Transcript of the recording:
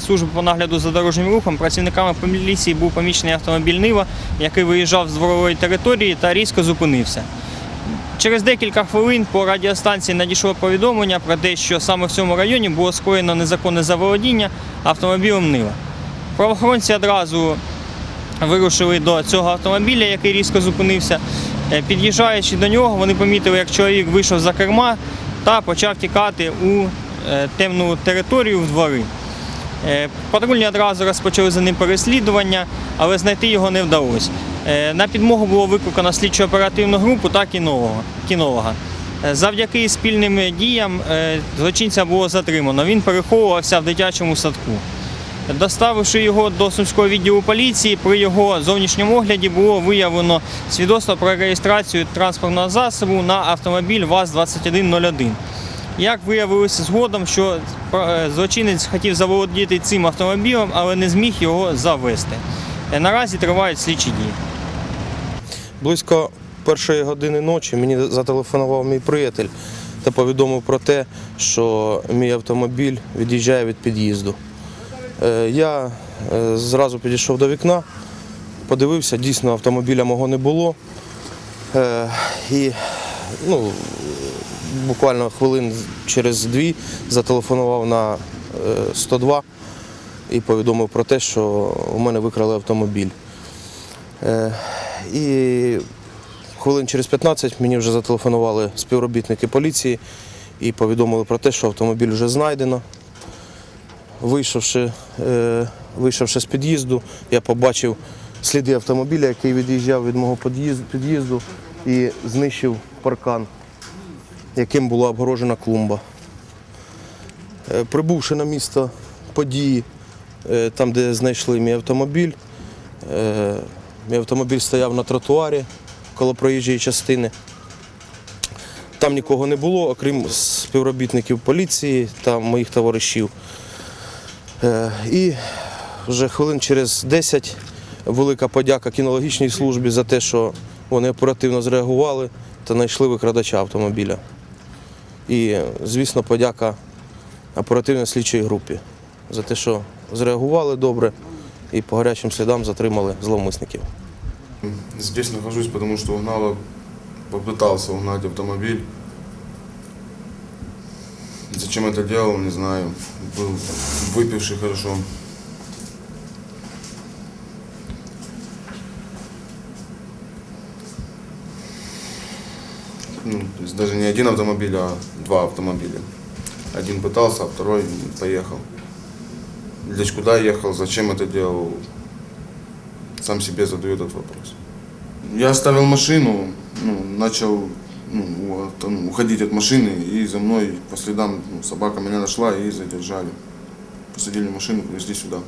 Служби по нагляду за дорожнім рухом працівниками поліції був помічений автомобіль Нива, який виїжджав з дворової території та різко зупинився. Через декілька хвилин по радіостанції надійшло повідомлення про те, що саме в цьому районі було скоєно незаконне заволодіння автомобілем Нива. Правоохоронці одразу вирушили до цього автомобіля, який різко зупинився. Е, Під'їжджаючи до нього, вони помітили, як чоловік вийшов за керма та почав тікати у е, темну територію в двори. Е, Патрульні одразу розпочали за ним переслідування, але знайти його не вдалося. Е, На підмогу було викликано слідчо-оперативну групу та кінолога. Е, Завдяки спільним діям злочинця було затримано. Він переховувався в дитячому садку. Доставивши його до Сумського відділу поліції, при його зовнішньому огляді було виявлено свідоцтво про реєстрацію транспортного засобу на автомобіль ВАЗ-2101. Як виявилося згодом, що е, злочинець хотів заволодіти цим автомобілем, але не зміг його завести. Е, Наразі тривають слідчі дії. Близько першої години ночі мені зателефонував мій приятель та повідомив про те, що мій автомобіль від'їжджає від під'їзду. Е, Я зразу підійшов до вікна, подивився, дійсно автомобіля мого не було. І ну, буквально хвилин через дві зателефонував на е, 102 і повідомив про те, що у мене викрали автомобіль. Е, І хвилин через 15 мені вже зателефонували співробітники поліції і повідомили про те, що автомобіль вже знайдено. Вийшовши, е, вийшовши з під'їзду, я побачив сліди автомобіля, який від'їжджав від мого під'їзду і знищив паркан, яким була обгорожена клумба. Е, Прибувши на місто події, е, там, де знайшли мій автомобіль, е, Мій автомобіль стояв на тротуарі коло проїжджої частини. Там нікого не було, окрім співробітників поліції та моїх товаришів. І вже хвилин через 10 велика подяка кінологічній службі за те, що вони оперативно зреагували та знайшли викрадача автомобіля. І, звісно, подяка оперативно-слідчої групі за те, що зреагували добре і по гарячим слідам затримали зловмисників. Здесь нахожусь, потому что угнала, попытался угнать автомобиль. Зачем это делал, не знаю. Был выпивший хорошо. Ну, то есть даже не один автомобиль, а два автомобиля. Один пытался, а второй поехал. Для куда ехал, зачем это делал, сам себе задаю этот вопрос. Я оставил машину, ну, начал ну, у- там, уходить от машины, и за мной по следам ну, собака меня нашла и задержали. Посадили машину, привезли сюда.